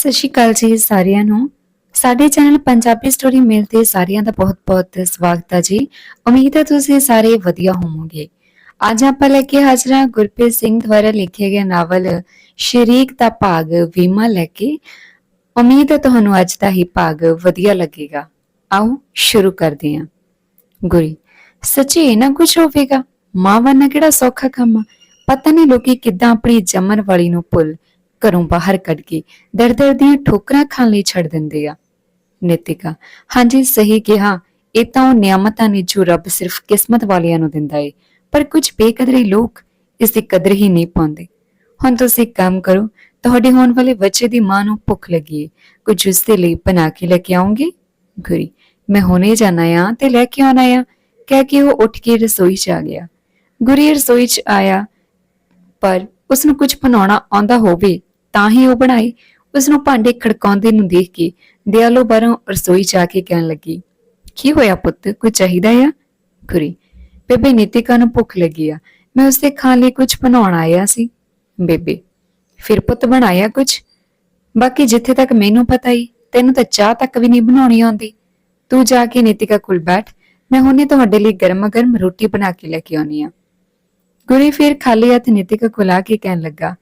ਸਤਿ ਸ਼੍ਰੀ ਅਕਾਲ ਜੀ ਸਾਰਿਆਂ ਨੂੰ। ਸਾਡੇ ਚੈਨਲ ਪੰਜਾਬੀ ਸਟੋਰੀ ਮਿਲ ਤੇ ਸਾਰਿਆਂ ਦਾ ਬਹੁਤ-ਬਹੁਤ ਸਵਾਗਤ ਹੈ ਜੀ। ਉਮੀਦ ਹੈ ਤੁਸੀਂ ਸਾਰੇ ਵਧੀਆ ਹੋਵੋਗੇ। ਅੱਜ ਆਪਾਂ ਲੈ ਕੇ ਹਾਜ਼ਰ ਹਾਂ ਗੁਰਪ੍ਰੀਤ ਸਿੰਘ ਦੁਆਰਾ ਲਿਖਿਆ ਗਿਆ ਨਾਵਲ ਸ਼ਰੀਕ ਦਾ ਭਾਗ ਵੀਮਾ ਲੈ ਕੇ। ਉਮੀਦ ਹੈ ਤੁਹਾਨੂੰ ਅੱਜ ਦਾ ਹੀ ਭਾਗ ਵਧੀਆ ਲੱਗੇਗਾ। ਆਓ ਸ਼ੁਰੂ ਕਰਦੇ ਹਾਂ। ਗੁਰੀ, ਸੱਚੀ ਨਾ ਕੁਝ ਹੋਵੇਗਾ? ਮਾਂ ਵਰਨਾ ਕਿਹੜਾ ਸੌਖਾ ਕੰਮ ਆ? ਪਤਾ ਨਹੀਂ ਲੋਕੀ ਕਿੱਦਾਂ ਆਪਣੀ ਜੰਮਣ ਵਾਲੀ ਨੂੰ ਭੁੱਲ ਘਰੋਂ ਬਾਹਰ ਕੱਢ ਕੇ ਦਰ ਦੀਆਂ ਠੋਕਰਾਂ ਖਾਣ ਲਈ ਛੱਡ ਦਿੰਦੇ ਆ। ਨਿਤਿਕਾ, ਹਾਂਜੀ, ਸਹੀ ਕਿਹਾ। ਇਹ ਤਾਂ ਉਹ ਨਿਆਮਤਾਂ ਨੇ ਜੋ ਰੱਬ ਸਿਰਫ ਕਿਸਮਤ ਵਾਲਿਆਂ ਨੂੰ ਦਿੰਦਾ ਏ, ਪਰ ਕੁਝ ਬੇਕਦਰੇ ਲੋਕ ਇਸ ਦੀ ਕਦਰ ਹੀ ਨਹੀਂ ਪਾਉਂਦੇ। ਹੁਣ ਤੁਸੀਂ ਕੰਮ ਕਰੋ, ਤੁਹਾਡੇ ਹੋਣ ਵਾਲੇ ਬੱਚੇ ਦੀ ਮਾਂ ਨੂੰ ਭੁੱਖ ਲੱਗੀ ਏ, ਕੁਝ ਉਸ ਦੇ ਲਈ ਬਣਾ ਕੇ ਲੈ ਕੇ ਆਉਂਗੇ? ਗੁਰੀ, ਮੈਂ ਹੁਣੇ ਜਾਣਾ ਆ ਤੇ ਲੈ ਕੇ ਆਉਣਾ ਆ। ਕਹਿ ਕੇ ਉਹ ਉੱਠ ਕੇ ਰਸੋਈ 'ਚ ਆ ਗਿਆ। ਗੁਰੀ ਰਸੋਈ 'ਚ ਆਇਆ, ਪਰ ਉਸ ਨੂੰ ਕੁਝ ਬਣਾਉਣਾ ਆਉਂਦਾ ਹੋਵੇ ਤਾਂ ਹੀ ਉਹ ਬਣਾਏ। ਉਸ ਨੂੰ ਭਾਂਡੇ ਖੜਕਾਉਂਦੇ ਨੂੰ ਦੇਖ ਕੇ ਦਿਆਲੋ ਬਾਹਰੋਂ ਰਸੋਈ 'ਚ ਕੇ ਕਹਿਣ ਲੱਗੀ, ਕੀ ਹੋਇਆ ਪੁੱਤ ਕੁਝ ਚਾਹੀਦਾ ਆ? ਗੁਰੀ ਬੇਬੇ, ਨੀਤਿਕਾ ਨੂੰ ਭੁੱਖ ਲੱਗੀ ਆ। ਮੈਂ ਉਸਦੇ ਖਾਣ ਲਈ ਕੁਝ ਬਣਾਉਣ ਆਇਆ ਸੀ। ਬੇਬੇ, ਫਿਰ ਪੁੱਤ ਬਣਾਇਆ ਕੁਝ? ਬਾਕੀ ਜਿੱਥੇ ਤੱਕ ਮੈਨੂੰ ਪਤਾ ਹੀ ਤੈਨੂੰ ਤਾਂ ਚਾਹ ਤੱਕ ਵੀ ਨਹੀਂ ਬਣਾਉਣੀ ਆਉਂਦੀ। ਤੂੰ ਜਾ ਕੇ ਨੀਤਿਕਾ ਕੋਲ ਬੈਠ, ਮੈਂ ਹੁਣੇ ਤੁਹਾਡੇ ਲਈ ਗਰਮਾ ਗਰਮ ਰੋਟੀ ਬਣਾ ਕੇ ਲੈ ਕੇ ਆਉਣੀ ਆ। ਗੁਰੀ ਫਿਰ ਖਾਲੀ ਹੱਥ ਨੀਤਿਕਾ ਕੋਲ ਆ ਕੇ ਕਹਿਣ ਲੱਗਾ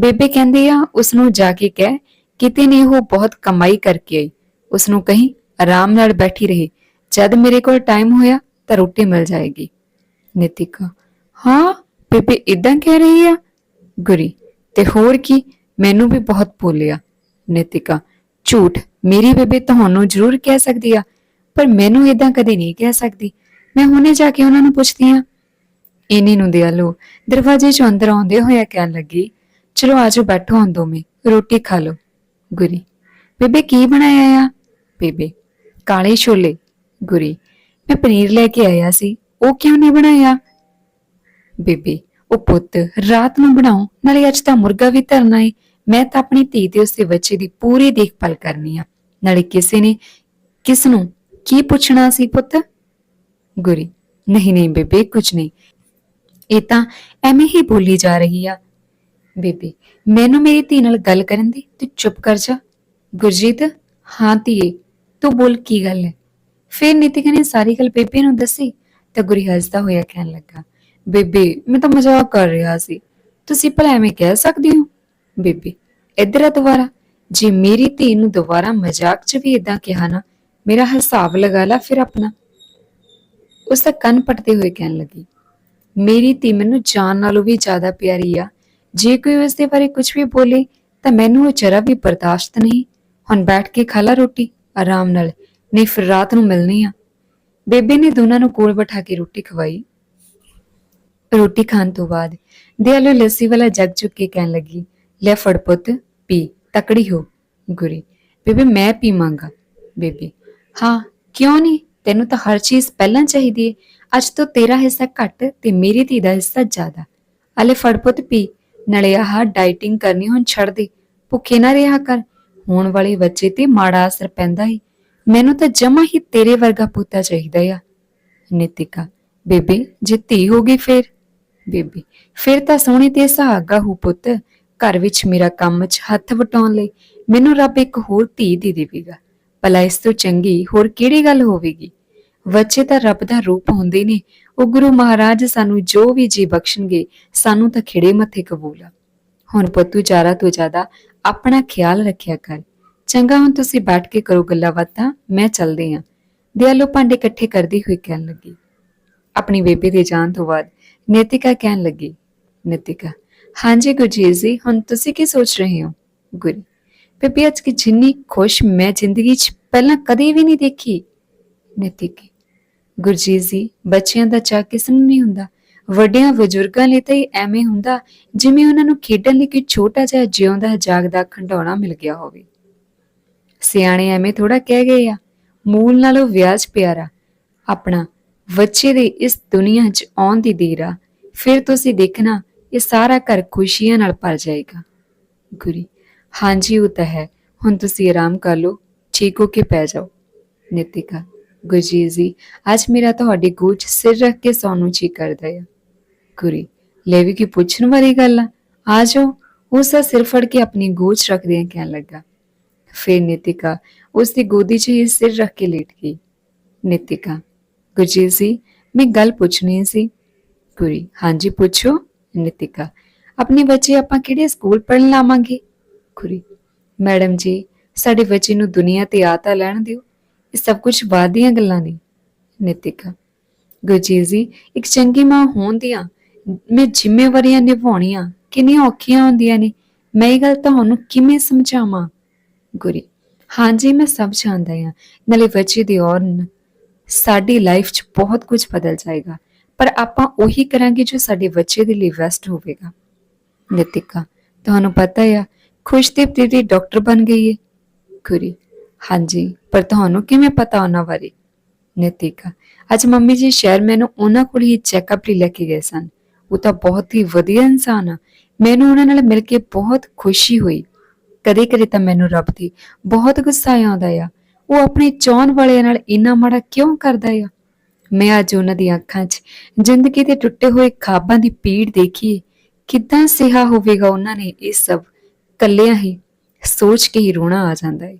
ਬੇਬੇ ਕਹਿੰਦੀ ਆ ਉਸ ਨੂੰ ਜਾ ਕੇ ਕਹਿ, ਕਿਤੇ ਨੇ ਉਹ ਬਹੁਤ ਕਮਾਈ ਕਰਕੇ ਆਈ। ਉਸ ਨੂੰ ਕਹੀਂ, ਆਰਾਮ ਨਾਲ ਬੈਠੀ ਰਹੇ। ਜਦ ਮੇਰੇ ਕੋਲ ਟਾਈਮ ਹੋਇਆ ਤਾਂ ਰੋਟੀ ਮਿਲ ਜਾਏਗੀ। ਨਿਤਿਕਾ, ਹਾਂ, ਬੇਬੇ ਇਦਾਂ ਕਹਿ ਰਹੀ ਆ? ਗੁਰੀ, ਤੇ ਹੋਰ ਕੀ? ਮੈਨੂੰ ਵੀ ਬਹੁਤ ਭੁੱਲਿਆ। ਨਿਤਿਕਾ, ਝੂਠ, ਮੇਰੀ ਬੇਬੇ ਤੁਹਾਨੂੰ ਜ਼ਰੂਰ ਕਹਿ ਸਕਦੀ ਆ, ਪਰ ਮੈਨੂੰ ਇਦਾਂ ਕਦੇ ਨਹੀਂ ਕਹਿ ਸਕਦੀ। ਮੈਂ ਹੁਣੇ ਜਾ ਕੇ ਉਹਨਾਂ ਨੂੰ ਪੁੱਛਦੀ ਆ। ਇਨੀ ਨੂੰ ਦਿਆਲੋ ਦਰਵਾਜ਼ੇ 'ਚੋਂ ਅੰਦਰ ਆਉਂਦੇ ਹੋਇਆ ਕਹਿਣ ਲੱਗੀ ਚਲੋ ਆਜੋ ਬੈਠੋ ਹਾਂ ਦੋਵੇਂ, ਰੋਟੀ ਖਾ ਲਓ। ਗੁਰੀ, ਬੇਬੇ ਕੀ ਬਣਾਇਆ ਆ? ਬੇਬੇ, ਕਾਲੇ ਛੋਲੇ। ਗੁਰੀ, ਮੈਂ ਪਨੀਰ ਲੈ ਕੇ ਆਇਆ ਸੀ, ਉਹ ਕਿਉਂ ਨਹੀਂ ਬਣਾਇਆ? ਬੇਬੇ, ਉਹ ਪੁੱਤ, ਰਾਤ ਨੂੰ ਬਣਾਓ, ਨਾਲੇ ਅੱਜ ਤਾਂ ਮੁਰਗਾ ਵੀ ਧਰਨਾ ਏ। ਮੈਂ ਤਾਂ ਆਪਣੀ ਧੀ ਤੇ ਉਸਦੇ ਬੱਚੇ ਦੀ ਪੂਰੀ ਦੇਖਭਾਲ ਕਰਨੀ ਆ। ਨਾਲੇ ਕਿਸੇ ਨੇ, ਕਿਸ ਨੂੰ ਕੀ ਪੁੱਛਣਾ ਸੀ ਪੁੱਤ? ਗੁਰੀ, ਨਹੀਂ ਨਹੀਂ ਬੇਬੇ ਕੁਝ ਨਹੀਂ। ਇਹ ਤਾਂ ਐਵੇਂ ਹੀ ਬੋਲੀ ਜਾ ਰਹੀ ਆ। ਬੇਬੇ, ਮੈਨੂੰ ਮੇਰੀ ਧੀ ਨਾਲ ਗੱਲ ਕਰਨ ਦੀ, ਤੂੰ ਚੁੱਪ ਕਰ ਜਾ। ਗੁਰਜੀਤ, ਹਾਂ ਧੀਏ, ਤੂੰ ਬੋਲ ਕੀ ਗੱਲ ਹੈ? ਫਿਰ ਨੀਤਿਕਾ ਨੇ ਸਾਰੀ ਗੱਲ ਬੇਬੇ ਨੂੰ ਦੱਸੀ, ਤਾਂ ਗੁਰੀ ਹੱਸਦਾ ਹੋਇਆ ਕਹਿਣ ਲੱਗਾ, ਬੇਬੇ, ਮੈਂ ਤਾਂ ਮਜ਼ਾਕ ਕਰ ਰਿਹਾ ਸੀ, ਤੁਸੀਂ ਭਲਾ ਐਵੇਂ ਕਹਿ ਸਕਦੇ ਹੋ? ਬੇਬੇ, ਇੱਧਰ ਆ ਦੁਬਾਰਾ, ਜੇ ਮੇਰੀ ਧੀ ਨੂੰ ਦੁਬਾਰਾ ਮਜ਼ਾਕ 'ਚ ਵੀ ਇਦਾਂ ਕਿਹਾ ਨਾ, ਮੇਰਾ ਹਿਸਾਬ ਲਗਾ ਲਾ ਫਿਰ ਆਪਣਾ। ਉਸ ਦਾ ਕੰਨ ਪਟਦੇ ਹੋਏ ਕਹਿਣ ਲੱਗੀ, ਮੇਰੀ ਧੀ ਮੈਨੂੰ ਜਾਨ ਨਾਲੋਂ ਵੀ ਜ਼ਿਆਦਾ ਪਿਆਰੀ ਆ ਜੇ ਕੋਈ ਉਸ ਦੇ ਬਾਰੇ ਕੁਝ ਵੀ ਬੋਲੇ, ਤਾਂ ਮੈਨੂੰ ਉਹ ਜਰਾ ਵੀ ਬਰਦਾਸ਼ਤ ਨਹੀਂ। ਹੁਣ ਬੈਠ ਕੇ ਖਾ ਲਾ ਰੋਟੀ, ਆਰਾਮ ਨਾਲ, ਨਹੀਂ ਫਿਰ ਰਾਤ ਨੂੰ ਮਿਲਣੀ ਆ। ਬੇਬੇ ਨੇ ਦੋਨਾਂ ਨੂੰ ਕੋਲ ਬਿਠਾ ਕੇ ਰੋਟੀ ਖਵਾਈ। ਰੋਟੀ ਖਾਣ ਤੋਂ ਬਾਅਦ ਦਿਆਲੋ ਲੱਸੀ ਵਾਲਾ ਜੱਗ ਚੁੱਕ ਕੇ ਕਹਿਣ ਲੱਗੀ, ਲੈ ਫੜ ਪੁੱਤ, ਪੀ, ਤਕੜੀ ਹੋ, ਗੁਰੀ। ਬੇਬੇ, ਮੈਂ ਪੀਵਾਂਗਾ ਬੇਬੇ, ਹਾਂ, ਕਿਉਂ ਨਹੀਂ? ਤੈਨੂੰ ਤਾਂ ਹਰ ਚੀਜ਼ ਪਹਿਲਾਂ ਚਾਹੀਦੀ ਹੈ ਅੱਜ ਤੋਂ ਤੇਰਾ ਹਿੱਸਾ ਘੱਟ ਤੇ ਮੇਰੀ ਧੀ ਦਾ ਹਿੱਸਾ ਜ਼ਿਆਦਾ। ਅਲੇ ਫੜ ਪੁੱਤ, ਪੀ। ਨਲੇ ਆਹ ਡਾਈਟਿੰਗ ਕਰਨੀ ਹੁਣ ਛੱਡ ਦੇ, ਭੁੱਖੇ ਨਾ ਰਿਹਾ ਕਰ। ਹੋਣ ਵਾਲੇ ਬੱਚੇ ਤੇ ਮਾੜਾ ਅਸਰ ਪੈਂਦਾ ਹੀ ਮੈਨੂੰ ਤਾਂ ਜਮਾ ਹੀ ਤੇਰੇ ਵਰਗਾ ਪੁੱਤਾ ਚਾਹੀਦਾ ਆ। ਨਿਤਿਕਾ, ਬੇਬੇ, ਜੇ ਧੀ ਹੋ ਗਈ ਫੇਰ? ਬੇਬੀ, ਫਿਰ ਤਾਂ ਸੋਹਣੀ ਤੇ ਸੁਹਾਗਾ ਹੋ ਪੁੱਤ, ਘਰ ਵਿੱਚ ਮੇਰਾ ਕੰਮ 'ਚ ਹੱਥ ਵਟਾਉਣ ਲਈ ਮੈਨੂੰ ਰੱਬ ਇੱਕ ਹੋਰ ਧੀ ਦੇ ਦੇਵੇਗਾ। ਭਲਾ ਇਸ ਤੋਂ ਚੰਗੀ ਹੋਰ ਕਿਹੜੀ ਗੱਲ ਹੋਵੇਗੀ? ਬੱਚੇ ਤਾਂ ਰੱਬ ਦਾ ਰੂਪ ਹੁੰਦੇ ਨੇ ਉਹ ਗੁਰੂ ਮਹਾਰਾਜ ਸਾਨੂੰ ਜੋ ਵੀ ਜੀ ਬਖਸ਼ਣਗੇ, ਸਾਨੂੰ ਤਾਂ ਖਿੜੇ ਮੱਥੇ ਕਬੂਲ ਆ। ਹੁਣ ਪੁੱਤੂ ਚਾਰਾ ਤੋਂ ਜ਼ਿਆਦਾ ਆਪਣਾ ਖਿਆਲ ਰੱਖਿਆ ਕਰ। ਚੰਗਾ, ਹੁਣ ਤੁਸੀਂ ਬੈਠ ਕੇ ਕਰੋ ਗੱਲਾਂ ਬਾਤਾਂ, ਮੈਂ ਚੱਲਦੇ ਆਂ ਦਿਆਲੋ ਭਾਂਡੇ ਇਕੱਠੇ ਕਰਦੀ ਹੋਈ ਕਹਿਣ ਲੱਗੀ। ਆਪਣੀ ਬੇਬੇ ਦੇ ਜਾਣ ਤੋਂ ਬਾਅਦ ਨਿਤਿਕਾ ਕਹਿਣ ਲੱਗੀ, ਨਿਤਿਕਾ, ਹਾਂਜੀ ਗੁਰਜੀਤ ਜੀ, ਹੁਣ ਤੁਸੀਂ ਕੀ ਸੋਚ ਰਹੇ ਹੋ? ਗੁਰੀ, ਬੇਬੇ ਅੱਜ ਕੀ ਜਿੰਨੀ ਖੁਸ਼ ਮੈਂ ਜ਼ਿੰਦਗੀ 'ਚ ਪਹਿਲਾਂ ਕਦੇ ਵੀ ਨਹੀਂ ਦੇਖੀ? ਨਿਤਿਕੀ ਗੁਰਜੀਤ ਜੀ, ਬੱਚਿਆਂ ਦਾ ਚਾਅ ਕਿਸ ਨਹੀਂ ਹੁੰਦਾ। ਵੱਡਿਆਂ ਬਜ਼ੁਰਗਾਂ ਲਈ ਤਾਂ ਇਹ ਐਵੇਂ ਹੁੰਦਾ ਜਿਵੇਂ ਉਹਨਾਂ ਨੂੰ ਖੇਡਣ ਲਈ ਕੋਈ ਛੋਟਾ ਜਿਹਾ ਜਿਉਂਦਾ ਜਾਗਦਾ ਖੰਡਾਉਣਾ ਮਿਲ ਗਿਆ ਹੋਵੇ। ਸਿਆਣੇ ਐਵੇਂ ਥੋੜਾ ਕਹਿ ਗਏ ਆ, ਮੂਲ ਨਾਲੋਂ ਵਿਆਜ ਪਿਆਰਾ, ਆਪਣਾ ਬੱਚੇ ਦੇ ਇਸ ਦੁਨੀਆ 'ਚ ਆਉਣ ਦੀ ਦੇਰ ਆ, ਫਿਰ ਤੁਸੀਂ ਦੇਖਣਾ ਇਹ ਸਾਰਾ ਘਰ ਖੁਸ਼ੀਆਂ ਨਾਲ ਭਰ ਜਾਏਗਾ। ਗੁਰੀ, ਹਾਂਜੀ, ਉਹ ਤਾਂ ਹੈ, ਹੁਣ ਤੁਸੀਂ ਆਰਾਮ ਕਰ ਲਓ, ਠੀਕ ਹੋ ਕੇ ਪੈ ਜਾਓ। ਨਿਤਿਕਾ ਗੁਰਜੀਤ ਜੀ, ਅੱਜ ਮੇਰਾ ਤੁਹਾਡੀ ਗੋਚ ਸਿਰ ਰੱਖ ਕੇ ਸੋਨੂੰ ਨੂੰ ਕਰਦਾ ਹੈ ਗੁਰੀ, ਲੈ ਵੀ ਕੀ ਪੁੱਛਣ ਵਾਲੀ ਗੱਲ ਆ? ਆ ਜਾਓ, ਉਸ ਦਾ ਸਿਰ ਫੜ ਕੇ ਆਪਣੀ ਗੋਚ ਰੱਖਦਿਆਂ ਕਹਿਣ ਲੱਗਾ। ਫਿਰ ਨਿਤਿਕਾ ਉਸ ਦੀ ਗੋਦੀ 'ਚ ਹੀ ਸਿਰ ਰੱਖ ਕੇ ਲੇਟ ਗਈ। ਨਿਤਿਕਾ, ਗੁਰਜੀਤ ਜੀ, ਮੈਂ ਗੱਲ ਪੁੱਛਣੀ ਸੀ। ਗੁਰੀ, ਹਾਂਜੀ ਪੁੱਛੋ। ਨਿਤਿਕਾ, ਆਪਣੇ ਬੱਚੇ ਆਪਾਂ ਕਿਹੜੇ ਸਕੂਲ ਪੜ੍ਹਨ ਲਾਵਾਂਗੇ? ਗੁਰੀ, ਮੈਡਮ ਜੀ, ਸਾਡੇ ਬੱਚੇ ਨੂੰ ਦੁਨੀਆ ਤੇ ਆ ਤਾਂ ਲੈਣ ਦਿਓ। ਇਹ ਸਭ ਕੁਝ ਬਾਅਦ ਦੀਆਂ ਗੱਲਾਂ ਨੇ, ਨਿਤਿਕਾ। ਗੁਰਜੀਤ ਜੀ ਇੱਕ ਚੰਗੀ ਮਾਂ ਹੋਣ ਦੀਆਂ, ਮੈਂ ਜ਼ਿੰਮੇਵਾਰੀਆਂ ਨਿਭਾਉਣੀਆਂ ਕਿੰਨੀਆਂ ਔਖੀਆਂ ਹੁੰਦੀਆਂ ਨੇ, ਮੈਂ ਇਹ ਗੱਲ ਤੁਹਾਨੂੰ ਕਿਵੇਂ ਸਮਝਾਵਾਂ? ਗੁਰੀ ਹਾਂਜੀ ਮੈਂ ਸਭ ਜਾਣਦਾ ਹਾਂ, ਨਾਲੇ ਬੱਚੇ ਦੀ ਔਰ ਸਾਡੀ ਲਾਈਫ 'ਚ ਬਹੁਤ ਕੁਝ ਬਦਲ ਜਾਏਗਾ, ਪਰ ਆਪਾਂ ਉਹੀ ਕਰਾਂਗੇ ਜੋ ਸਾਡੇ ਬੱਚੇ ਦੇ ਲਈ ਬੈਸਟ ਹੋਵੇਗਾ। ਨਿਤਿਕਾ, ਤੁਹਾਨੂੰ ਪਤਾ ਹੈ ਖੁਸ਼ਦੀਪ ਦੀਦੀ ਡਾਕਟਰ ਬਣ ਗਈ ਹੈ ਗੁਰੀ ਹਾਂਜੀ, ਪਰ ਤੁਹਾਨੂੰ ਕਿਵੇਂ ਪਤਾ ਉਹਨਾਂ ਬਾਰੇ? ਨਿਤਿਕਾ, ਅੱਜ ਮੰਮੀ ਜੀ ਸ਼ਹਿਰ ਮੈਨੂੰ ਉਹਨਾਂ ਕੋਲ ਹੀ ਚੈੱਕਅਪ ਲਈ ਲੈ ਕੇ ਗਏ ਸਨ। ਉਹ ਤਾਂ ਬਹੁਤ ਹੀ ਵਧੀਆ ਇਨਸਾਨ ਆ। ਮੈਨੂੰ ਉਹਨਾਂ ਨਾਲ ਮਿਲ ਕੇ ਬਹੁਤ ਖੁਸ਼ੀ ਹੋਈ। ਕਦੇ ਕਦੇ ਤਾਂ ਮੈਨੂੰ ਰੱਬ ਦੀ ਬਹੁਤ ਗੁੱਸਾ ਆਉਂਦਾ ਆ। ਉਹ ਆਪਣੇ ਚਾਹਣ ਵਾਲਿਆਂ ਨਾਲ ਇੰਨਾ ਮਾੜਾ ਕਿਉਂ ਕਰਦਾ ਆ? ਮੈਂ ਅੱਜ ਉਹਨਾਂ ਦੀਆਂ ਅੱਖਾਂ 'ਚ ਜ਼ਿੰਦਗੀ ਦੇ ਟੁੱਟੇ ਹੋਏ ਖਾਬਾਂ ਦੀ ਪੀੜ ਦੇਖੀ। ਕਿੱਦਾਂ ਸਿਹਾ ਹੋਵੇਗਾ ਉਹਨਾਂ ਨੇ ਇਹ ਸਭ? ਕੱਲਿਆਂ ਹੀ ਸੋਚ ਕੇ ਹੀ ਰੋਣਾ ਆ ਜਾਂਦਾ ਹੈ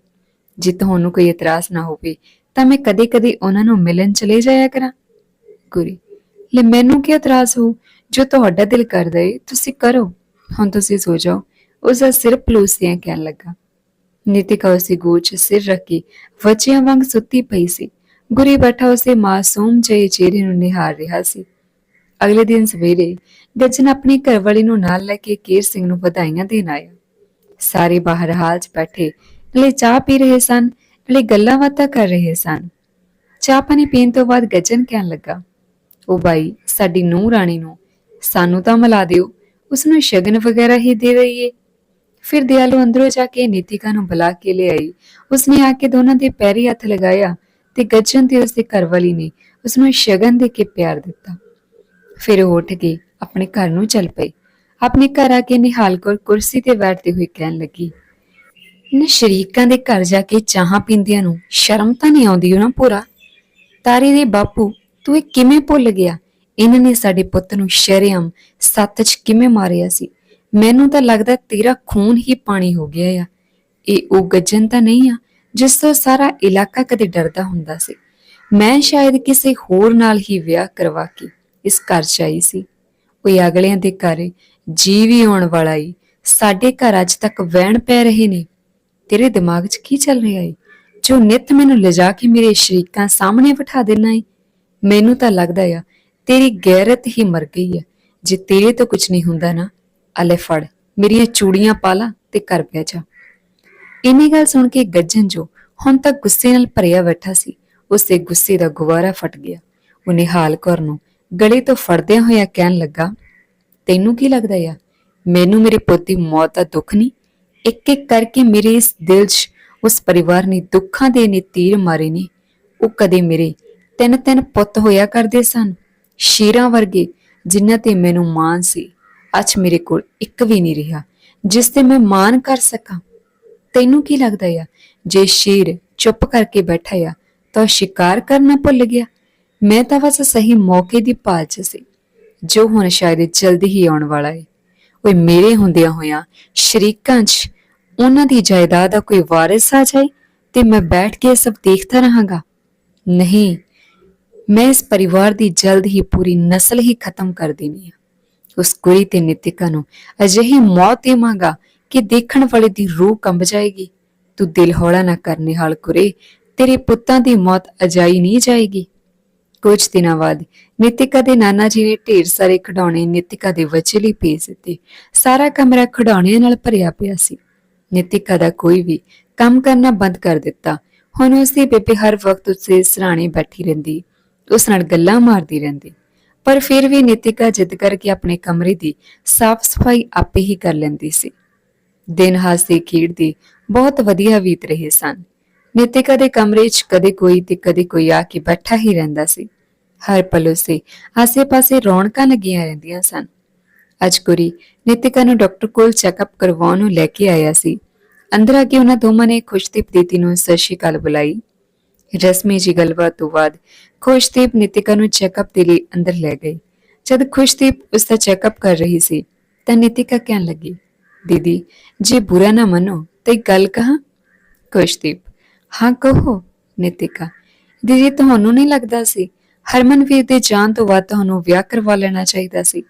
ਜੇ ਤੁਹਾਨੂੰ ਕੋਈ ਇਤਰਾਜ਼ ਨਾ ਹੋਵੇ, ਤਾਂ ਮੈਂ ਕਦੇ-ਕਦੇ ਉਹਨਾਂ ਨੂੰ ਮਿਲਣ ਚਲੇ ਜਾਇਆ ਕਰਾਂ। ਗੁਰੀ, ਲੈ ਮੈਨੂੰ ਕੀ ਇਤਰਾਜ਼ ਹੋ ਜੋ ਤੁਹਾਡਾ ਦਿਲ ਕਰਦਾ ਏ, ਤੁਸੀਂ ਕਰੋ। ਹੁਣ ਤੁਸੀਂ ਸੋ ਜਾਓ। ਉਸ ਦਾ ਸਿਰ ਪਲੂਸਿਆਂ ਕਹਿਣ ਲੱਗਾ। ਨਿਤਿਕਾ ਉਸੇ ਗੋਦ ਸਿਰ ਰੱਖੀ ਬੱਚਿਆਂ ਵਾਂਗ ਸੁੱਤੀ ਪਈ ਸੀ। ਗੁਰੀ ਬੈਠਾ ਉਸੇ ਮਾਸੂਮ ਜਿਹੇ ਚਿਹਰੇ ਨੂੰ ਨਿਹਾਰ ਰਿਹਾ ਸੀ। ਅਗਲੇ ਦਿਨ ਸਵੇਰੇ ਗੱਜਨ ਆਪਣੀ ਘਰਵਾਲੀ ਨੂੰ ਨਾਲ ਲੈ ਕੇ ਕੇਰ ਸਿੰਘ ਨੂੰ ਵਧਾਈਆਂ ਦੇਣ ਆਇਆ। ਸਾਰੇ ਬਾਹਰ ਹਾਲ 'ਚ ਬੈਠੇ ਨਾਲੇ ਚਾਹ ਪੀ ਰਹੇ ਸਨ, ਨਾਲੇ ਗੱਲਾਂ ਬਾਤਾਂ ਕਰ ਰਹੇ ਸਨ। ਚਾਹ ਪਾਣੀ ਪੀਣ ਤੋਂ ਬਾਅਦ ਗੱਜਨ ਕਹਿਣ ਲੱਗਾ, ਉਹ ਬਾਈ, ਸਾਡੀ ਨੂੰਹ ਰਾਣੀ ਨੂੰ ਸਾਨੂੰ ਤਾਂ ਮਿਲਾ ਦਿਓ ਉਸ ਨੂੰ ਸ਼ਗਨ ਵਗੈਰਾ ਹੀ ਦੇ ਦਈਏ। ਫਿਰ ਦਿਆਲੂ ਅੰਦਰੋਂ ਜਾ ਕੇ ਨੀਤਿਕਾ ਨੂੰ ਬੁਲਾ ਕੇ ਲਿਆਈ। ਉਸਨੇ ਆ ਕੇ ਦੋਨਾਂ ਦੇ ਪੈਰੀ ਹੱਥ ਲਗਾਇਆ ਤੇ ਗੱਜਨ ਤੇ ਉਸਦੇ ਘਰਵਾਲੀ ਨੇ ਉਸ ਨੂੰ ਸ਼ਗਨ ਦੇ ਕੇ ਪਿਆਰ ਦਿੱਤਾ। ਫਿਰ ਉਹ ਉੱਠ ਕੇ ਆਪਣੇ ਘਰ ਨੂੰ ਚੱਲ ਪਈ ਆਪਣੇ ਘਰ ਆ ਕੇ ਨਿਹਾਲ ਕੌਰ ਕੁਰਸੀ ਤੇ ਬੈਠਦੇ ਹੋਏ ਕਹਿਣ ਲੱਗੀ ਇਹਨਾਂ ਸ਼ਰੀਕਾਂ ਦੇ ਘਰ ਜਾ ਕੇ ਚਾਹਾਂ ਪੀਂਦਿਆਂ ਨੂੰ ਸ਼ਰਮ ਤਾਂ ਨਹੀਂ ਆਉਂਦੀ ਉਹਨਾਂ ਪੂਰਾ ਤਾਰੇ ਦੇ ਬਾਪੂ, ਤੂੰ ਇਹ ਕਿਵੇਂ ਭੁੱਲ ਗਿਆ? ਇਹਨਾਂ ਨੇ ਸਾਡੇ ਪੁੱਤ ਨੂੰ ਸ਼ਰਮ ਸੱਤ 'ਚ ਕਿਵੇਂ ਮਾਰਿਆ ਸੀ? ਮੈਨੂੰ ਤਾਂ ਲੱਗਦਾ ਤੇਰਾ ਖੂਨ ਹੀ ਪਾਣੀ ਹੋ ਗਿਆ ਆ। ਇਹ ਉਹ ਗੱਜਨ ਤਾਂ ਨਹੀਂ ਆ, ਜਿਸ ਤੋਂ ਸਾਰਾ ਇਲਾਕਾ ਕਦੇ ਡਰਦਾ ਹੁੰਦਾ ਸੀ। ਮੈਂ ਸ਼ਾਇਦ ਕਿਸੇ ਹੋਰ ਨਾਲ ਹੀ ਵਿਆਹ ਕਰਵਾ ਕੇ ਇਸ ਘਰ 'ਚ ਆਈ ਸੀ। ਉਹ ਅਗਲਿਆਂ ਦੇ ਘਰ ਜੀ ਵੀ ਆਉਣ ਵਾਲਾ ਈ। ਸਾਡੇ ਘਰ ਅੱਜ ਤੱਕ ਵਹਿਣ ਪੈ ਰਹੇ ਨੇ। ਤੇਰੇ ਦਿਮਾਗ 'ਚ ਕੀ ਚੱਲ ਰਿਹਾ ਏ? ਜੋ ਨਿਤ ਮੈਨੂੰ ਲਿਜਾ ਕੇ ਮੇਰੇ ਸ਼ਰੀਕਾਂ ਸਾਹਮਣੇ ਬਿਠਾ ਦੇਣਾ ਏ, ਮੈਨੂੰ ਤਾਂ ਲੱਗਦਾ ਆ ਤੇਰੀ ਗੈਰਤ ਹੀ ਮਰ ਗਈ ਆ। ਜੇ ਤੇਰੇ ਤੋਂ ਕੁਝ ਨਹੀਂ ਹੁੰਦਾ ਨਾ, ਅਲੇ ਫੜ, ਮੇਰੀਆਂ ਚੂੜੀਆਂ ਪਾ ਲਾ ਤੇ ਕਰ ਪਿਆ ਜਾ। ਇੰਨੀ ਗੱਲ ਸੁਣ ਕੇ ਗੱਜਨ ਜੋ ਹੁਣ ਤੱਕ ਗੁੱਸੇ ਨਾਲ ਭਰਿਆ ਬੈਠਾ ਸੀ, ਉਸੇ ਗੁੱਸੇ ਦਾ ਗੁਵਾਰਾ ਫਟ ਗਿਆ। ਉਹ ਨਿਹਾਲ ਕੌਰ ਨੂੰ ਗਲੇ ਤੋਂ ਫੜਦਿਆਂ ਹੋਇਆ ਕਹਿਣ ਲੱਗਾ, ਤੈਨੂੰ ਕੀ ਲੱਗਦਾ ਆ? ਮੈਨੂੰ ਮੇਰੇ ਪੁੱਤ ਦੀ ਮੌਤ ਦਾ ਦੁੱਖ ਨਹੀਂ? ਇੱਕ ਇੱਕ ਕਰਕੇ ਮੇਰੇ ਇਸ ਦਿਲ 'ਚ, ਉਸ ਪਰਿਵਾਰ ਨੇ ਦੁੱਖਾਂ ਦੇ ਨੇ ਤੀਰ ਮਾਰੇ ਨੇ। ਉਹ ਕਦੇ ਮੇਰੇ ਤਿੰਨ ਤਿੰਨ ਪੁੱਤ ਹੋਇਆ ਕਰਦੇ ਸਨ। ਸ਼ੇਰਾਂ ਵਰਗੇ, ਜਿਨ੍ਹਾਂ ਤੇ ਮੈਨੂੰ ਮਾਣ ਸੀ, ਅੱਜ ਮੇਰੇ ਕੋਲ ਇੱਕ ਵੀ ਨਹੀਂ ਰਿਹਾ, ਜਿਸ ਤੇ ਮੈਂ ਮਾਣ ਕਰ ਸਕਾਂ। ਤੈਨੂੰ ਕੀ ਲੱਗਦਾ ਆ? ਜੇ ਸ਼ੇਰ ਚੁੱਪ ਕਰਕੇ ਬੈਠਾ ਆ, ਤਾਂ ਉਹ ਸ਼ਿਕਾਰ ਕਰਨਾ ਭੁੱਲ ਗਿਆ। ਮੈਂ ਤਾਂ ਬਸ ਸਹੀ ਮੌਕੇ ਦੀ ਭਾਲ 'ਚ ਸੀ, ਜੋ ਹੁਣ ਸ਼ਾਇਦ ਜਲਦੀ ਹੀ ਆਉਣ ਵਾਲਾ ਏ। ਓਏ ਮੇਰੇ ਹੁੰਦਿਆਂ ਹੋਇਆਂ ਸ਼ਰੀਕਾਂ 'ਚ ਉਹਨਾਂ ਦੀ ਜਾਇਦਾਦ ਦਾ ਕੋਈ ਵਾਰਿਸ ਆ ਜਾਏ ਤੇ ਮੈਂ ਬੈਠ ਕੇ ਇਹ ਸਭ ਦੇਖਦਾ ਰਹਾਂਗਾ। ਨਹੀਂ, ਮੈਂ ਇਸ ਪਰਿਵਾਰ ਦੀ ਜਲਦ ਹੀ ਪੂਰੀ ਨਸਲ ਹੀ ਖਤਮ ਕਰ ਦੇਣੀ ਆ। ਉਸ ਕੁੜੀ ਤੇ ਨਿਤਿਕਾ ਨੂੰ ਅਜਿਹੀ ਮੌਤ ਦੇਵਾਂਗਾ ਕਿ ਦੇਖਣ ਵਾਲੇ ਦੀ ਰੂਹ ਕੰਬ ਜਾਏਗੀ। ਤੂੰ ਦਿਲ ਹੌਲਾ ਨਾ ਕਰਨੇ ਹਾਲ ਕੁਰੇ, ਤੇਰੇ ਪੁੱਤਾਂ ਦੀ ਮੌਤ ਅਜਾਈ ਨਹੀਂ ਜਾਏਗੀ। ਕੁਝ ਦਿਨਾਂ ਬਾਅਦ ਨਿਤਿਕਾ ਦੇ ਨਾਨਾ ਜੀ ਨੇ ਢੇਰ ਸਾਰੇ ਖਿਡੌਣੇ ਨਿਤਿਕਾ ਦੇ ਬੱਚੇ ਲਈ ਭੇਜ ਦਿੱਤੇ। ਸਾਰਾ ਕਮਰਾ ਖਿਡੌਣਿਆਂ ਨਾਲ ਭਰਿਆ ਪਿਆ ਸੀ। ਨਿਤਿਕਾ ਦਾ ਕੋਈ ਵੀ ਕੰਮ ਕਰਨਾ ਬੰਦ ਕਰ ਦਿੱਤਾ। ਹੁਣ ਉਸ ਦੀ ਬੇਬੇ ਹਰ ਵਕਤ ਉਸੇ ਸਰਾਣੇ ਬੈਠੀ ਰਹਿੰਦੀ, ਉਸ ਨਾਲ ਗੱਲਾਂ ਮਾਰਦੀ ਰਹਿੰਦੀ। ਪਰ ਫਿਰ ਵੀ ਨਿਤਿਕਾ ਜਿੱਦ ਕਰਕੇ ਆਪਣੇ ਕਮਰੇ ਦੀ ਸਾਫ਼ ਸਫ਼ਾਈ ਆਪੇ ਹੀ ਕਰ ਲੈਂਦੀ ਸੀ। ਦਿਨ ਹਾਸੇ ਖੇਡਦੇ ਬਹੁਤ ਵਧੀਆ ਬੀਤ ਰਹੇ ਸਨ। ਨਿਤਿਕਾ ਦੇ ਕਮਰੇ 'ਚ ਕਦੇ ਕੋਈ ਤੇ ਕਦੇ ਕੋਈ ਆ ਕੇ ਬੈਠਾ ਹੀ ਰਹਿੰਦਾ ਸੀ। ਹਰ ਪਲ ਉਸੇ ਆਸੇ-ਪਾਸੇ ਰੌਣਕਾਂ ਲੱਗੀਆਂ ਰਹਿੰਦੀਆਂ ਸਨ। ਅੱਜ ਕੁਰੀ ਨਿਤਿਕਾ ਨੂੰ ਡਾਕਟਰ ਕੋਲ ਚੈੱਕਅਪ ਕਰਵਾਉਣ ਨੂੰ ਲੈ ਕੇ ਆਇਆ ਸੀ। ਅੰਦਰ ਆ ਕੇ ਉਹਨਾਂ ਦੋਵਾਂ ਨੇ ਖੁਸ਼ਦੀਪ ਦੀਦੀ ਨੂੰ ਸਤਿ ਸ਼੍ਰੀ ਅਕਾਲ ਬੁਲਾਈ। ਰਸਮੀ ਜੀ ਗੱਲਬਾਤ ਤੋਂ ਬਾਅਦ ਖੁਸ਼ਦੀਪ ਨਿਤਿਕਾ ਨੂੰ ਚੈੱਕਅਪ ਦੇ ਲਈ ਅੰਦਰ ਲੈ ਗਈ। ਜਦ ਖੁਸ਼ਦੀਪ ਉਸ ਦਾ ਚੈੱਕਅਪ ਕਰ ਰਹੀ ਸੀ, ਤਾਂ ਨਿਤਿਕਾ ਕਹਿਣ ਲੱਗੀ, ਦੀਦੀ, ਜੇ ਬੁਰਾ ਨਾ ਮੰਨੋ, ਤੇ ਇੱਕ ਗੱਲ ਕਹਾਂ? ਖੁਸ਼ਦੀਪ, ਹਾਂ, ਕਹੋ, ਨਿਤਿਕਾ। ਦੀਦੀ, ਤੁਹਾਨੂੰ ਨਹੀਂ ਲੱਗਦਾ ਸੀ? ਹਰਮਨਵੀਰ ਦੇ ਜਾਣ ਤੋਂ ਬਾਅਦ ਤੁਹਾਨੂੰ ਵਿਆਹ ਕਰਵਾ ਲੈਣਾ ਚਾਹੀਦਾ ਸੀ।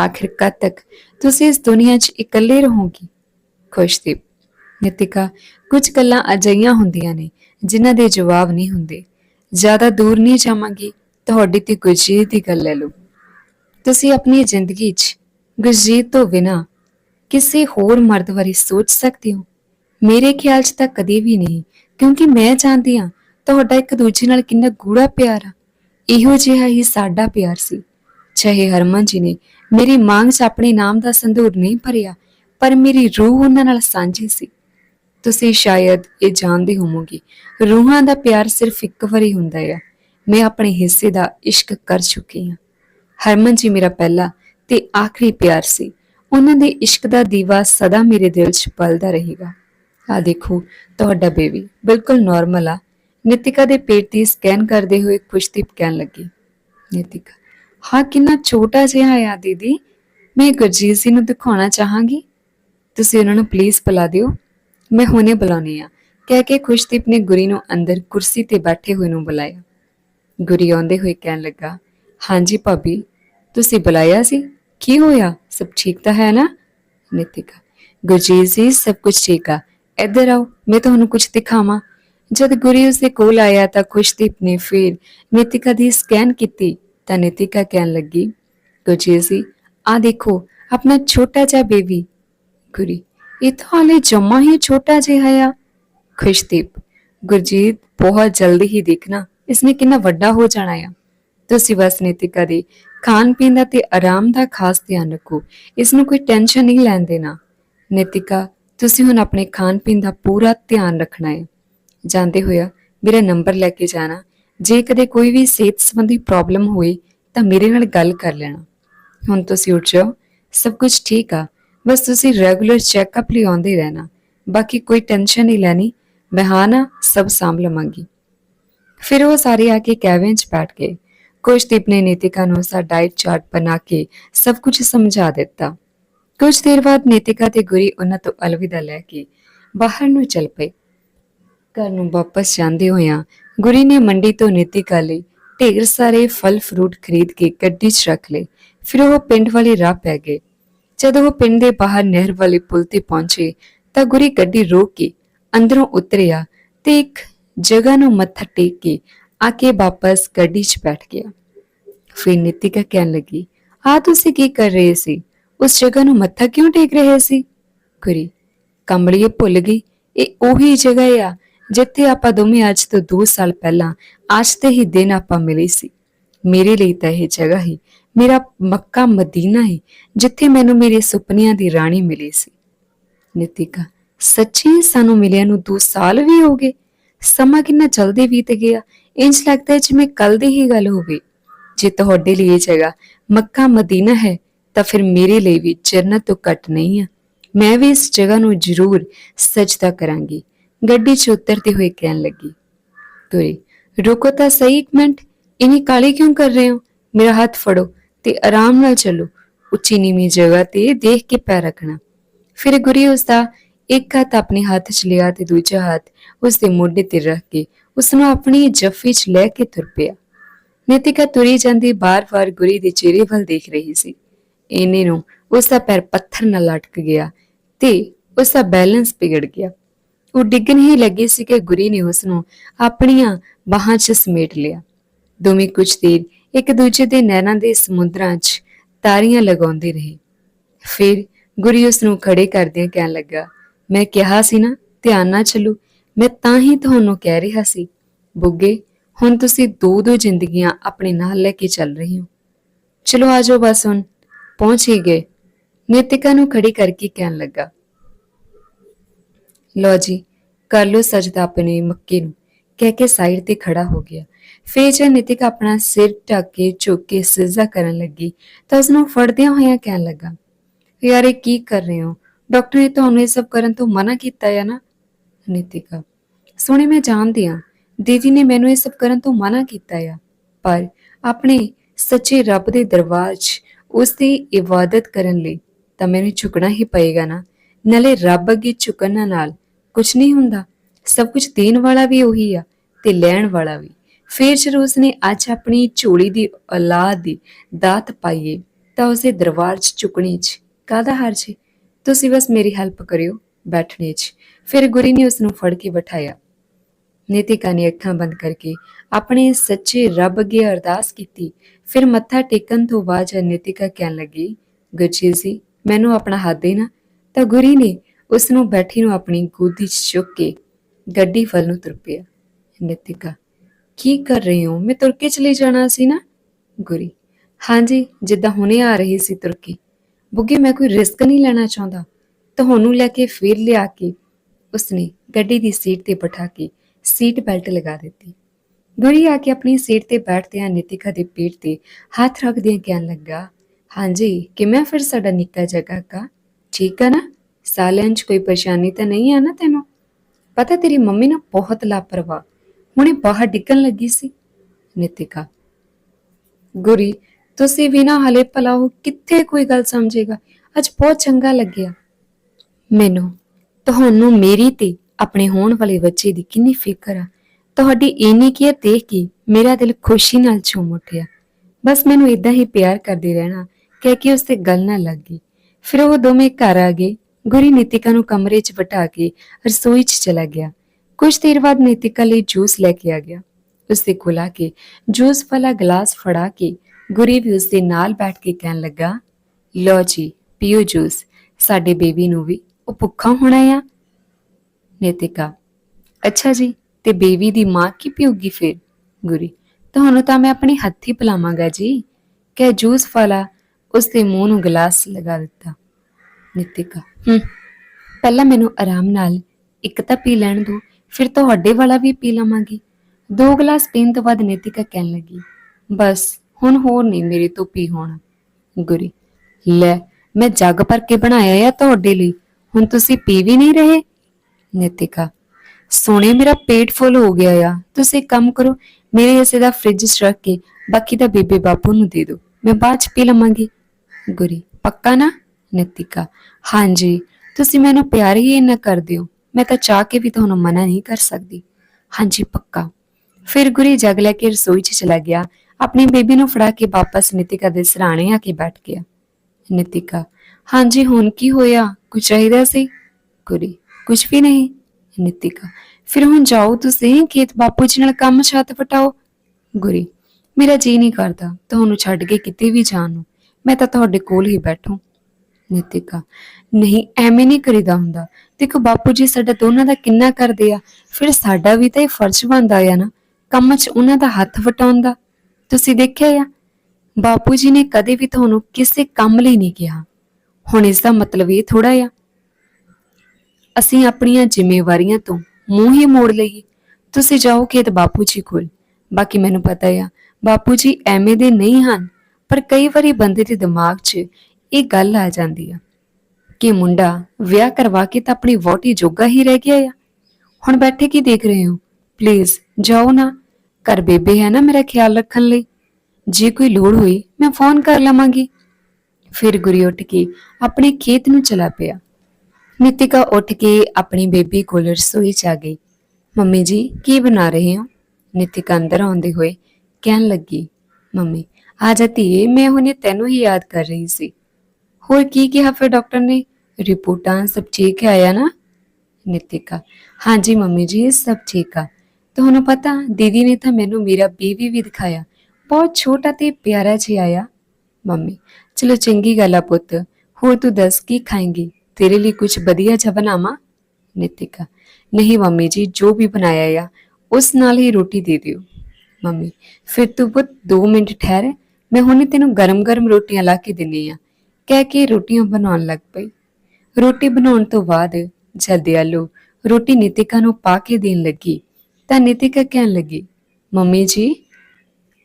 ਆਖਿਰ ਕਦ ਤੱਕ ਤੁਸੀਂ ਇਸ ਦੁਨੀਆ 'ਚ ਇਕੱਲੇ ਰਹੋਗੇ। ਖੁਸ਼ਦੀਪ ਨਿਤਿਕਾ, ਕੁਝ ਗੱਲਾਂ ਅਜਈਆਂ ਹੁੰਦੀਆਂ ਨੇ ਜਿਨ੍ਹਾਂ ਦੇ ਜਵਾਬ ਨਹੀਂ ਹੁੰਦੇ। ਜ਼ਿਆਦਾ ਦੂਰ ਨਹੀਂ ਜਾਵਾਂਗੀ, ਤੁਹਾਡੀ ਤੇ ਗੁਰਜੀਤ ਦੀ ਗੱਲ ਲੈ ਲਓ। ਤੁਸੀਂ ਆਪਣੀ ਜ਼ਿੰਦਗੀ 'ਚ ਗੁਰਜੀਤ ਤੋਂ ਬਿਨਾਂ ਕਿਸੇ ਹੋਰ ਮਰਦ ਬਾਰੇ ਸੋਚ ਸਕਦੇ ਹੋ? ਮੇਰੇ ਖਿਆਲ 'ਚ ਤਾਂ ਕਦੇ ਵੀ ਨਹੀਂ, ਕਿਉਂਕਿ ਮੈਂ ਜਾਣਦੀ ਹਾਂ ਤੁਹਾਡਾ ਇੱਕ ਦੂਜੇ ਨਾਲ ਕਿੰਨਾ ਗੂੜਾ ਪਿਆਰ ਆ। ਇਹੋ ਜਿਹਾ ਹੀ ਸਾਡਾ ਪਿਆਰ ਸੀ। ਚਾਹੇ ਹਰਮਨ ਜੀ ਨੇ ਮੇਰੀ ਮੰਗ 'ਚ ਆਪਣੇ ਨਾਮ ਦਾ ਸੰਦੂਰ ਨਹੀਂ ਭਰਿਆ, ਪਰ ਮੇਰੀ ਰੂਹ ਉਹਨਾਂ ਨਾਲ ਸਾਂਝੀ ਸੀ। ਤੁਸੀਂ ਸ਼ਾਇਦ ਇਹ ਜਾਣਦੇ ਹੋਵੋਗੇ, ਰੂਹਾਂ ਦਾ ਪਿਆਰ ਸਿਰਫ ਇੱਕ ਵਾਰੀ ਹੁੰਦਾ ਹੈ ਮੈਂ ਆਪਣੇ ਹਿੱਸੇ ਦਾ ਇਸ਼ਕ ਕਰ ਚੁੱਕੀ ਹਾਂ। ਹਰਮਨ ਜੀ ਮੇਰਾ ਪਹਿਲਾ ਤੇ ਆਖਰੀ ਪਿਆਰ ਸੀ। ਉਹਨਾਂ ਦੇ ਇਸ਼ਕ ਦਾ ਦੀਵਾ ਸਦਾ ਮੇਰੇ ਦਿਲ 'ਚ ਪਲਦਾ ਰਹੇਗਾ। ਆ ਦੇਖੋ, ਤੁਹਾਡਾ ਬੇਬੀ ਬਿਲਕੁਲ ਨਾਰਮਲ ਆ। ਨਿਤਿਕਾ ਦੇ ਪੇਟ ਦੀ ਸਕੈਨ ਕਰਦੇ ਹੋਏ ਖੁਸ਼ਦੀਪ ਕਹਿਣ ਲੱਗੀ, ਨਿਤਿਕਾ, ਹਾਂ, ਕਿੰਨਾ ਛੋਟਾ ਜਿਹਾ ਆ ਦੀਦੀ। ਮੈਂ ਗੁਰਜੀਤ ਜੀ ਨੂੰ ਦਿਖਾਉਣਾ ਚਾਹਾਂਗੀ। ਤੁਸੀਂ ਉਹਨਾਂ ਨੂੰ ਪਲੀਜ਼ ਬੁਲਾ ਦਿਓ। ਮੈਂ ਹੁਣੇ ਬੁਲਾਉਣੀ ਆ। ਕਹਿ ਕੇ ਖੁਸ਼ਦੀਪ ਨੇ ਗੁਰੀ ਨੂੰ ਅੰਦਰ ਕੁਰਸੀ ਤੇ ਬੈਠੇ ਹੋਏ ਨੂੰ ਬੁਲਾਇਆ। ਗੁਰੀ ਆਉਂਦੇ ਹੋਏ ਕਹਿਣ ਲੱਗਾ, ਹਾਂਜੀ ਭਾਬੀ, ਤੁਸੀਂ ਬੁਲਾਇਆ ਸੀ? ਕੀ ਹੋਇਆ? ਸਭ ਠੀਕ ਤਾਂ ਹੈ ਨਾ? ਨਿਤਿਕਾ, ਗੁਰਜੀਤ ਜੀ, ਸਭ ਕੁਝ ਠੀਕ ਆ। ਇੱਧਰ ਆਓ, ਮੈਂ ਤੁਹਾਨੂੰ ਕੁਝ ਦਿਖਾਵਾਂ। ਜਦ ਗੁਰੀ ਉਸਦੇ ਕੋਲ ਆਇਆ ਤਾਂ ਖੁਸ਼ਦੀਪ ਨੇ ਫਿਰ ਨਿਤਿਕਾ ਦੀ ਸਕੈਨ ਕੀਤੀ। ਤਾਂ ਨਿਤਿਕਾ ਕਹਿਣ ਲੱਗੀ, ਗੁਰਜੀਤ ਜੀ ਆ ਦੇਖੋ, ਆਪਣਾ ਛੋਟਾ ਜਿਹਾ ਬੇਬੀ। ਗੁਰੀ ਇਹ ਤਾਂ ਹਾਲੇ ਜੰਮਾ ਹੀ ਛੋਟਾ ਜਿਹਾ ਆ। ਖੁਸ਼ਦੀਪ, ਗੁਰਜੀਤ, ਬਹੁਤ ਜਲਦੀ ਹੀ ਦੇਖਣਾ, ਇਸਨੇ ਕਿੰਨਾ ਵੱਡਾ ਹੋ ਜਾਣਾ ਆ। ਤੁਸੀਂ ਬਸ ਨੀਤਿਕਾ ਦੀ ਖਾਣ ਪੀਣ ਦਾ ਤੇ ਆਰਾਮ ਦਾ ਖਾਸ ਧਿਆਨ ਰੱਖੋ ਇਸ ਨੂੰ ਕੋਈ ਟੈਨਸ਼ਨ ਨਹੀਂ ਲੈਣ ਦੇਣਾ। ਨਿਤਿਕਾ, ਤੁਸੀਂ ਹੁਣ ਆਪਣੇ ਖਾਣ ਪੀਣ ਦਾ ਪੂਰਾ ਧਿਆਨ ਰੱਖਣਾ ਹੈ ਜਾਂਦੇ ਹੋਇਆ ਮੇਰਾ ਨੰਬਰ ਲੈ ਕੇ ਜਾਣਾ। ਜੇ ਕਦੇ ਕੋਈ ਵੀ ਸਿਹਤ ਸੰਬੰਧੀ ਪ੍ਰੋਬਲਮ ਹੋਈ ਤਾਂ ਮੇਰੇ ਨਾਲ ਗੱਲ ਕਰ ਲੈਣਾ। ਹੁਣ ਤੁਸੀਂ ਉੱਠ ਜਾਓ, ਸਭ ਕੁਝ ਠੀਕ ਆ। ਬਸ ਤੁਸੀਂ ਰੈਗੂਲਰ ਚੈੱਕਅਪ ਲਈ ਆਉਂਦੇ ਰਹਿਣਾ। ਬਾਕੀ ਕੋਈ ਟੈਨਸ਼ਨ ਨਹੀਂ ਲੈਣੀ। ਮੈਂ ਹਾਂ ਨਾ ਸਭ ਸਾਂਭ ਲਵਾਂਗੀ। ਫਿਰ ਉਹ ਸਾਰੇ ਆ ਕੇ ਕੈਬਿਨ 'ਚ ਬੈਠ ਗਏ। ਕੁਸ਼ਦੀਪ ਨੇ ਨੀਤਿਕਾ ਨੂੰ ਸਾ ਡਾਈਟ ਚਾਰਟ ਬਣਾ ਕੇ ਸਭ ਕੁਝ ਸਮਝਾ ਦਿੱਤਾ। ਕੁਝ ਦੇਰ ਬਾਅਦ ਨੀਤਿਕਾ ਤੇ ਗੁਰੀ ਉਹਨਾਂ ਤੋਂ ਅਲਵਿਦਾ ਲੈ ਕੇ ਬਾਹਰ ਨੂੰ ਚੱਲ ਪਏ। ਘਰ ਨੂੰ ਵਾਪਸ ਜਾਂਦੇ ਹੋਇਆਂ ਗੁਰੀ ਨੇ ਮੰਡੀ ਤੋਂ ਨੀਤਿਕਾ ਲਈ ਢੇਰ ਸਾਰੇ ਫਲ ਫਰੂਟ ਖਰੀਦ ਕੇ ਗੱਡੀ 'ਚ ਰੱਖ ਲਏ। ਫਿਰ ਉਹ ਪਿੰਡ ਵਾਲੇ ਰਾਹ ਪੈ ਗਏ। ਜਦੋਂ ਉਹ ਪਿੰਡ ਦੇ ਬਾਹਰ ਨਹਿਰ ਵਾਲੇ ਪੁਲ ਤੇ ਪਹੁੰਚੇ ਤਾਂ ਗੁਰੀ ਗੱਡੀ ਰੋਕ ਕੇ ਅੰਦਰੋਂ ਉਤਰਿਆ ਤੇ ਇੱਕ ਜਗ੍ਹਾ ਨੂੰ ਮੱਥਾ ਟੇਕ ਕੇ ਆ ਕੇ ਵਾਪਸ ਗੱਡੀ 'ਚ ਬੈਠ ਗਿਆ। ਫਿਰ ਨਿਤਿਕਾ ਕਹਿਣ ਲੱਗੀ, ਆ ਤੁਸੀਂ ਕੀ ਕਰ ਰਹੇ ਸੀ? ਉਸ ਜਗ੍ਹਾ ਨੂੰ ਮੱਥਾ ਕਿਉਂ ਟੇਕ ਰਹੇ ਸੀ? ਗੁਰੀ ਕੰਬਲੀਏ ਭੁੱਲ ਗਈ। ਇਹ ਉਹੀ ਜਗ੍ਹਾ ਆ ਜਿੱਥੇ ਆਪਾਂ ਦੋਵੇਂ ਅੱਜ ਤੋਂ 2 ਸਾਲ ਪਹਿਲਾਂ, ਅੱਜ ਤੇ ਹੀ ਦਿਨ ਆਪਾਂ ਮਿਲੇ ਸੀ। ਮੇਰੇ ਲਈ ਤਾਂ ਇਹ ਜਗ੍ਹਾ ਹੀ ਮੇਰਾ ਮੱਕਾ ਮਦੀਨਾ ਹੈ ਜਿੱਥੇ ਮੈਨੂੰ ਮੇਰੇ ਸੁਪਨਿਆਂ ਦੀ ਰਾਣੀ ਮਿਲੀ ਸੀ। ਨਿਤਿਕਾ, ਸੱਚੀ ਸਾਨੂੰ ਮਿਲਿਆ ਨੂੰ 2 ਸਾਲ ਵੀ ਹੋ ਗਏ। ਸਮਾਂ ਕਿੰਨਾ ਜਲਦੀ ਬੀਤ ਗਿਆ। ਇੰਜ ਲੱਗਦਾ ਹੈ ਜਿਵੇਂ ਕੱਲ ਦੀ ਹੀ ਗੱਲ ਹੋਵੇ। ਜੇ ਤੁਹਾਡੇ ਲਈ ਇਹ ਜਗ੍ਹਾ ਮੱਕਾ ਮਦੀਨਾ ਹੈ, ਤਾਂ ਫਿਰ ਮੇਰੇ ਲਈ ਵੀ ਜੰਨਤ ਤੋਂ ਘੱਟ ਨਹੀਂ ਆ। ਮੈਂ ਵੀ ਇਸ ਜਗ੍ਹਾ ਨੂੰ ਜ਼ਰੂਰ ਸਜਦਾ ਕਰਾਂਗੀ। ਗੱਡੀ 'ਚ ਉਤਰਦੇ ਹੋਏ ਕਹਿਣ ਲੱਗੀ। ਤੁਰੇ, ਰੁਕੋ ਤਾਂ ਸਹੀ ਇੱਕ ਮਿੰਟ। ਇਨੀ ਕਾਲੀ ਕਿਉਂ ਕਰ ਰਹੇ ਹੋ? ਮੇਰਾ ਹੱਥ ਫੜੋ। ਤੇ ਆਰਾਮ ਨਾਲ ਚੱਲੋ, ਉੱਚੀ ਨੀਵੀਂ ਜਗ੍ਹਾ ਤੇ ਦੇਖ ਕੇ ਪੈਰ ਰੱਖਣਾ। ਫਿਰ ਗੁਰੀ ਉਸ ਦਾ ਇੱਕ ਹੱਥ ਆਪਣੇ ਹੱਥ 'ਚ ਲਿਆ ਤੇ ਦੂਜਾ ਹੱਥ ਉਸ ਦੇ ਮੋਢੇ ਤੇ ਰੱਖ ਕੇ ਉਸ ਨੂੰ ਆਪਣੀ ਜੱਫੀ 'ਚ ਲੈ ਕੇ ਤੁਰ ਪਿਆ। ਨਿਤਿਕਾ ਤੁਰੀ ਜਾਂਦੀ ਬਾਰ-ਬਾਰ ਗੁਰੀ ਦੇ ਚਿਹਰੇ ਵੱਲ ਦੇਖ ਰਹੀ ਸੀ। ਇਹਨੇ ਨੂੰ ਉਸ ਦਾ ਪੈਰ ਪੱਥਰ ਨਾਲ ਲਟਕ ਗਿਆ ਤੇ ਉਸ ਦਾ ਬੈਲੈਂਸ ਵਿਗੜ ਗਿਆ। ਉਹ ਡਿੱਗਣ ਹੀ ਲੱਗੀ ਸੀ ਕਿ ਗੁਰੀ ਨੇ ਉਸ ਨੂੰ ਆਪਣੀਆਂ ਬਾਹਾਂ 'ਚ ਸਮੇਟ ਲਿਆ। ਦੋਵੇਂ ਕੁਝ ਦੇਰ ਇੱਕ ਦੂਜੇ ਦੇ ਨੈਣਾਂ ਦੇ ਸਮੁੰਦਰਾਂ 'ਚ ਤਾਰੀਆਂ ਲਗਾਉਂਦੇ ਰਹੇ। ਫਿਰ ਗੁਰੀ ਉਸ ਨੂੰ ਖੜੇ ਕਰਦਿਆਂ ਕਹਿਣ ਲੱਗਾ, ਮੈਂ ਕਿਹਾ ਸੀ ਨਾ, ਧਿਆਨ ਨਾਲ ਚੱਲੋ। ਮੈਂ ਤਾਂ ਹੀ ਤੁਹਾਨੂੰ ਕਹਿ ਰਿਹਾ ਸੀ, ਬੁੱਗੇ, ਹੁਣ ਤੁਸੀਂ ਦੋ ਦੋ ਜ਼ਿੰਦਗੀਆਂ ਆਪਣੇ ਨਾਲ ਲੈ ਕੇ ਚੱਲ ਰਹੇ ਹੋ। ਚਲੋ ਆਜੋ ਬਸ ਹੁਣ, ਪਹੁੰਚ ਹੀ ਗਏ। ਨਿਤਿਕਾ ਨੂੰ ਖੜੀ ਕਰਕੇ ਕਹਿਣ ਲੱਗਾ ਲੋ ਜੀ, ਕਰ ਲੋ ਸਜਦਾ ਆਪਣੇ ਮੱਕੀ ਨੂੰ। ਕਹਿ ਕੇ ਸਾਈਡ ਤੇ ਖੜਾ ਹੋ ਗਿਆ। ਫੇਰ ਜਦ ਨਿਤਿਕਾ ਆਪਣਾ ਸਿਰ ਢੱਕ ਕੇ ਝੁੱਕ ਕੇ ਸਿਜਦਾ ਕਰਨ ਲੱਗੀ, ਤਾਂ ਉਸ ਨੂੰ ਫੜਦਿਆਂ ਹੋਇਆਂ ਕਹਿਣ ਲੱਗਾ, ਯਾਰ ਇਹ ਕੀ ਕਰ ਰਹੇ ਹੋ? ਡਾਕਟਰ ਨੇ ਤੁਹਾਨੂੰ ਇਹ ਸਭ ਕਰਨ ਤੋਂ ਮਨਾ ਕੀਤਾ ਹੈ ਨਾ? ਨਿਤਿਕਾ ਸੁਣੇ ਮੈਂ ਜਾਣਦੀ ਹਾਂ, ਦੀਦੀ ਨੇ ਮੈਨੂੰ ਇਹ ਸਭ ਕਰਨ ਤੋਂ ਮਨਾ ਕੀਤਾ ਆ, ਪਰ ਆਪਣੇ ਸੱਚੇ ਰੱਬ ਦੇ ਦਰਬਾਰ 'ਚ ਉਸ ਦੀ ਇਬਾਦਤ ਕਰਨ ਲਈ ਤਾਂ ਮੈਨੂੰ ਝੁਕਣਾ ਹੀ ਪਏਗਾ ਨਾ। ਨਾਲੇ ਰੱਬ ਅੱਗੇ ਝੁਕਣ ਨਾਲ ਕੁਝ ਨਹੀਂ ਹੁੰਦਾ। ਸਭ ਕੁਝ ਦੇਣ ਵਾਲਾ ਵੀ ਉਹੀ ਆ ਤੇ ਲੈਣ ਵਾਲਾ ਵੀ। ਫਿਰ ਜਦੋਂ ਉਸਨੇ ਅੱਜ ਆਪਣੀ ਝੋਲੀ ਦੀ ਔਲਾਦ ਦੀ ਦਾਤ ਪਾਈਏ ਤਾਂ ਉਸੇ ਦਰਬਾਰ 'ਚ ਚੁੱਕਣੀ 'ਚ। ਕਾਹਦਾ ਹਰਜ ਤੁਸੀਂ ਬਸ ਮੇਰੀ ਹੈਲਪ ਕਰਿਓ ਬੈਠਣੇ 'ਚ। ਫਿਰ ਗੁਰੀ ਨੇ ਉਸ ਨੂੰ ਫੜ ਕੇ ਬਿਠਾਇਆ। ਨੀਤਿਕਾ ਨੇ ਅੱਖਾਂ ਬੰਦ ਕਰਕੇ ਆਪਣੇ ਸੱਚੇ ਰੱਬ ਅੱਗੇ ਅਰਦਾਸ ਕੀਤੀ। ਫਿਰ ਮੱਥਾ ਟੇਕਣ ਤੋਂ ਬਾਅਦ ਜਦ ਨੀਤਿਕਾ ਕਹਿਣ ਲੱਗੀ, ਗੁਰਜੀਤ ਜੀ, ਮੈਨੂੰ ਆਪਣਾ ਹੱਥ ਦੇਣਾ। ਤਾਂ ਗੁਰੀ ਨੇ ਉਸ ਨੂੰ ਬੈਠੀ ਨੂੰ ਆਪਣੀ ਗੋਦੀ 'ਚ ਚੁੱਕ ਕੇ ਗੱਡੀ ਵੱਲ ਨੂੰ ਤੁਰ ਪਿਆ। ਨਿਤਿਕਾ, ਕੀ ਕਰ ਰਹੀ ਹੋ? ਮੈਂ ਤੁਰ ਕੇ ਚਲੀ ਜਾਣਾ ਸੀ ਨਾ? ਗੁਰੀ, ਹਾਂਜੀ, ਜਿੱਦਾਂ ਹੁਣੇ ਆ ਰਹੀ ਸੀ ਤੁਰਕੀ। ਬੁੱਗੇ, ਮੈਂ ਕੋਈ ਰਿਸਕ ਨਹੀਂ ਲੈਣਾ ਚਾਹੁੰਦਾ। ਤੁਹਾਨੂੰ ਲੈ ਕੇ ਫਿਰ ਲਿਆ ਕੇ ਉਸਨੇ ਗੱਡੀ ਦੀ ਸੀਟ ਤੇ ਬਿਠਾ ਕੇ ਸੀਟ ਬੈਲਟ ਲਗਾ ਦਿੱਤੀ। ਗੁਰੀ ਆ ਕੇ ਆਪਣੀ ਸੀਟ ਤੇ ਬੈਠਦਿਆਂ ਨਿਤਿਕਾ ਦੇ ਪੇਟ ਤੇ ਹੱਥ ਰੱਖਦਿਆਂ ਕਹਿਣ ਲੱਗਾ, ਹਾਂਜੀ, ਕਿਵੇਂ ਫਿਰ ਸਾਡਾ ਨਿੱਕਾ ਜਗਾ ਕਾ ਠੀਕ ਆ ਨਾ? ਸਾਲਿਆਂ 'ਚ ਕੋਈ ਪਰੇਸ਼ਾਨੀ ਤਾਂ ਨਹੀਂ ਆ ਨਾ ਤੈਨੂੰ? ਪਤਾ ਤੇਰੀ ਮੰਮੀ ਨਾ ਬਹੁਤ ਲਾਪਰਵਾਹ। ਹੁਣੇ ਬਾਹਰ ਡਿੱਗਣ ਲੱਗੀ ਸੀ। ਨਿਤਿਕਾ, ਗੁਰੀ, ਤੁਸੀਂ ਵੀ ਨਾ ਹਲੇ ਭਲਾ ਉਹ ਕਿੱਥੇ ਕੋਈ ਗੱਲ ਸਮਝੇਗਾ? ਅੱਜ ਬਹੁਤ ਚੰਗਾ ਲੱਗਿਆ। ਮੈਨੂੰ, ਤੁਹਾਨੂੰ ਮੇਰੀ ਤੇ ਆਪਣੇ ਹੋਣ ਵਾਲੇ ਬੱਚੇ ਦੀ ਕਿੰਨੀ ਫਿਕਰ ਆ। ਤੁਹਾਡੀ ਇੰਨੀ ਕੇਅਰ ਦੇਖ ਕੇ ਮੇਰਾ ਦਿਲ ਖੁਸ਼ੀ ਨਾਲ ਝੂਮ ਉੱਠਿਆ ਬਸ ਮੈਨੂੰ ਇਦਾਂ ਹੀ ਪਿਆਰ ਕਰਦੇ ਰਹਿਣਾ, ਕਹਿ ਕੇ ਉਸ ਤੇ ਗੱਲ ਨਾ ਲੱਗੀ। ਫਿਰ ਉਹ ਦੋਵੇਂ ਘਰ ਆ ਗਏ। ਗੁਰੀ ਨੀਤਿਕਾ ਨੂੰ ਕਮਰੇ 'ਚ ਬਿਠਾ ਕੇ ਰਸੋਈ 'ਚ ਚਲਾ ਗਿਆ। ਕੁਝ ਦੇਰ ਬਾਅਦ ਨੀਤਿਕਾ ਲਈ ਜੂਸ ਲੈ ਕੇ ਆ ਗਿਆ। ਉਸਦੇ ਕੋਲ ਆ ਕੇ ਜੂਸ ਵਾਲਾ ਗਲਾਸ ਫੜਾ ਕੇ ਗੁਰੀ ਵੀ ਉਸਦੇ ਨਾਲ ਬੈਠ ਕੇ ਕਹਿਣ ਲੱਗਾ, ਲਓ ਜੀ, ਪੀਓ ਜੂਸ। ਸਾਡੇ ਬੇਬੀ ਨੂੰ ਵੀ। ਉਹ ਭੁੱਖਾ ਹੋਣਾ ਆ? ਨੀਤਿਕਾ, ਅੱਛਾ ਜੀ, ਤੇ ਬੇਬੀ ਦੀ ਮਾਂ ਕੀ ਪੀਊਗੀ ਫਿਰ? ਗੁਰੀ, ਤੁਹਾਨੂੰ ਤਾਂ ਮੈਂ ਆਪਣੇ ਹੱਥੀ ਪਿਲਾਵਾਂਗਾ ਜੀ। ਕਹਿ ਜੂਸ ਵਾਲਾ ਉਸਦੇ ਮੂੰਹ ਨੂੰ ਗਲਾਸ ਲਗਾ ਦਿੱਤਾ। ਨਿਤਿਕਾ ਹੂੰ। ਪਹਿਲਾਂ ਮੈਨੂੰ ਆਰਾਮ ਨਾਲ ਇੱਕ ਤਾਂ ਪੀ ਲੈਣ ਦਿਓ, ਫਿਰ ਤੁਹਾਡੇ ਵਾਲਾ ਵੀ ਪੀ ਲਵਾਂਗੀ। ਦੋ ਗਲਾਸ ਪੀਣ ਤੋਂ ਬਾਅਦ ਨਿਤਿਕਾ ਕਹਿਣ ਲੱਗੀ, ਬਸ, ਹੁਣ ਹੋਰ ਨਹੀਂ ਮੇਰੇ ਤੋਂ ਪੀ ਹੋਣਾ। ਗੁਰੀ, ਲੈ, ਮੈਂ ਜੱਗ ਭਰ ਕੇ ਬਣਾਇਆ ਆ ਤੁਹਾਡੇ ਲਈ, ਹੁਣ ਤੁਸੀਂ ਪੀ ਵੀ ਨਹੀਂ ਰਹੇ? ਨਿਤਿਕਾ, ਸੋਹਣੇ ਮੇਰਾ ਪੇਟ ਫੁੱਲ ਹੋ ਗਿਆ ਆ, ਤੁਸੀਂ ਇੱਕ ਕੰਮ ਕਰੋ, ਮੇਰੇ ਹਿੱਸੇ ਦਾ ਫ੍ਰਿਜ 'ਚ ਰੱਖ ਕੇ ਬਾਕੀ ਦਾ ਬੇਬੇ ਬਾਪੂ ਨੂੰ ਦੇ ਦਿਓ, ਮੈਂ ਬਾਅਦ 'ਚ ਪੀ ਲਵਾਂਗੀ। ਗੁਰੀ, ਪੱਕਾ ਨਾ? ਨਿਤਿਕਾ। ਹਾਂਜੀ, ਤੁਸੀਂ ਮੈਨੂੰ ਪਿਆਰ ਹੀ ਇੰਨਾ ਕਰਦੇ ਹੋ, ਮੈਂ ਤਾਂ ਚਾਹ ਕੇ ਵੀ ਤੁਹਾਨੂੰ ਮਨਾ ਨਹੀਂ ਕਰ ਸਕਦੀ। ਹਾਂਜੀ, ਪੱਕਾ। ਫਿਰ ਗੁਰੀ ਜਗ ਲੈ ਕੇ ਰਸੋਈ 'ਚ ਚਲਾ ਗਿਆ। ਆਪਣੀ ਬੇਬੀ ਨੂੰ ਫੜਾ ਕੇ ਵਾਪਸ ਨਿਤਿਕਾ ਦੇ ਸਰਾਣੇ ਆ ਕੇ ਬੈਠ ਗਿਆ। ਨਿਤਿਕਾ, ਹਾਂਜੀ, ਹੁਣ ਕੀ ਹੋਇਆ? ਕੁਝ ਚਾਹੀਦਾ ਸੀ? ਗੁਰੀ ਕੁਝ ਵੀ ਨਹੀਂ। ਨਿਤਿਕਾ, ਫਿਰ ਹੁਣ ਜਾਓ ਤੁਸੀਂ, ਖੇਤ ਬਾਪੂ ਜੀ ਨਾਲ ਕੰਮ ਛੱਤ ਪਟਾਓ ਗੁਰੀ, ਮੇਰਾ ਜੀ ਨਹੀਂ ਕਰਦਾ, ਤੁਹਾਨੂੰ ਛੱਡ ਕੇ ਕਿਤੇ ਵੀ ਜਾਣ ਨੂੰ। ਮੈਂ ਤਾਂ ਤੁਹਾਡੇ ਕੋਲ ਹੀ ਬੈਠੂ। ਨਿਤਿਕਾ। ਨਹੀਂ, ਐਵੇਂ ਨਹੀਂ ਕਰੀਦਾ ਹੁੰਦਾ। ਦੇਖੋ ਬਾਪੂ ਜੀ, ਸਾਡਾ ਦੋਨਾਂ ਦਾ ਕਿੰਨਾ ਕਰਦੇ ਆ। ਫਿਰ ਸਾਡਾ ਵੀ ਤਾਂ ਇਹ ਫਰਜ਼ ਬਣਦਾ ਆ ਨਾ, ਕੰਮ 'ਚ ਉਹਨਾਂ ਦਾ ਹੱਥ ਵਟਾਉਣ ਦਾ। ਤੁਸੀਂ ਦੇਖਿਆ ਆ? ਬਾਪੂ ਜੀ ਨੇ ਕਦੇ ਵੀ ਤੁਹਾਨੂੰ ਕਿਸੇ ਕੰਮ ਲਈ ਨਹੀਂ ਕਿਹਾ। ਹੁਣ ਇਸ ਦਾ ਮਤਲਬ ਇਹ ਥੋੜਾ ਆ। ਅਸੀਂ ਆਪਣੀਆਂ ਜ਼ਿੰਮੇਵਾਰੀਆਂ ਤੋਂ ਮੂੰਹ ਹੀ ਮੋੜ ਲਈਏ। ਤੁਸੀਂ ਜਾਓ ਖੇਤ ਬਾਪੂ ਜੀ ਕੋਲ। ਬਾਕੀ ਮੈਨੂੰ ਪਤਾ ਆ, ਬਾਪੂ ਜੀ ਐਵੇਂ ਦੇ ਨਹੀਂ ਹਨ। ਪਰ ਕਈ ਵਾਰੀ ਬੰਦੇ ਦੇ ਦਿਮਾਗ 'ਚ ਇਹ ਗੱਲ ਆ ਜਾਂਦੀ ਆ ਕਿ ਮੁੰਡਾ ਵਿਆਹ ਕਰਵਾ ਕੇ ਤਾਂ ਆਪਣੀ ਵੋਟੀ ਜੋਗਾ ਹੀ ਰਹਿ ਗਿਆ ਆ। ਹੁਣ ਬੈਠੇ ਕੀ ਦੇਖ ਰਹੇ ਹੋ? ਪਲੀਜ਼ ਜਾਓ ਨਾ। ਘਰ ਬੇਬੇ ਹੈ ਨਾ ਮੇਰਾ ਖਿਆਲ ਰੱਖਣ ਲਈ। ਜੇ ਕੋਈ ਲੋੜ ਹੋਈ, ਮੈਂ ਫੋਨ ਕਰ ਲਵਾਂਗੀ। ਫਿਰ ਗੁਰੀ ਉੱਠ ਕੇ ਆਪਣੇ ਖੇਤ ਨੂੰ ਚਲਾ ਪਿਆ। ਨਿਤਿਕਾ ਉੱਠ ਕੇ ਆਪਣੀ ਬੇਬੀ ਕੋਲ ਰਸੋਈ ਚ ਆ ਗਈ। ਮੰਮੀ ਜੀ, ਕੀ ਬਣਾ ਰਹੇ ਹੋ? ਨਿਤਿਕਾ ਅੰਦਰ ਆਉਂਦੇ ਹੋਏ ਕਹਿਣ ਲੱਗੀ, ਮੰਮੀ, ਆ ਜਾ ਧੀਏ, ਮੈਂ ਹੁਣੇ ਤੈਨੂੰ ਹੀ ਯਾਦ ਕਰ ਰਹੀ ਸੀ। ਹੋਰ ਕੀ ਕਿਹਾ ਫਿਰ ਡਾਕਟਰ ਨੇ? ਰਿਪੋਰਟਾਂ ਸਭ ਠੀਕ ਆਇਆ ਨਾ? ਨਿਤਿਕਾ, ਹਾਂਜੀ ਮੰਮੀ ਜੀ, ਸਭ ਠੀਕ ਆ। ਤੁਹਾਨੂੰ ਪਤਾ, ਦੀਦੀ ਨੇ ਤਾਂ ਮੈਨੂੰ ਮੇਰਾ ਬੇਬੀ ਵੀ ਦਿਖਾਇਆ। ਬਹੁਤ ਛੋਟਾ ਤੇ ਪਿਆਰਾ ਜਿਹਾ ਆਇਆ। ਮੰਮੀ, ਚਲੋ ਚੰਗੀ ਗੱਲ ਆ ਪੁੱਤ। ਹੋਰ ਤੂੰ ਦੱਸ, ਕੀ ਖਾਏਂਗੀ? ਤੇਰੇ ਲਈ ਕੁਝ ਵਧੀਆ ਜਿਹਾ ਬਣਾਵਾਂ? ਨਿਤਿਕਾ, ਨਹੀਂ ਮੰਮੀ ਜੀ, ਜੋ ਵੀ ਬਣਾਇਆ ਆ, ਉਸ ਨਾਲ ਹੀ ਰੋਟੀ ਦੇ ਦਿਓ। ਮੰਮੀ, ਫਿਰ ਤੂੰ ਪੁੱਤ 2 ਮਿੰਟ ਠਹਿਰ। ਮੈਂ ਹੁਣੇ ਤੈਨੂੰ ਗਰਮ-ਗਰਮ ਰੋਟੀਆਂ ਲਾ ਕੇ ਦਿੰਨੀ ਆ। ਕਹਿ ਕੇ ਰੋਟੀਆਂ ਬਣਾਉਣ ਲੱਗ ਪਈ। ਰੋਟੀ ਬਣਾਉਣ ਤੋਂ ਬਾਅਦ ਜਦ ਦਿਆਲੂ ਰੋਟੀ ਨਿਤਿਕਾ ਨੂੰ ਪਾ ਕੇ ਦੇਣ ਲੱਗੀ। ਤਾਂ ਨਿਤਿਕਾ ਕਹਿਣ ਲੱਗੀ, ਮੰਮੀ ਜੀ,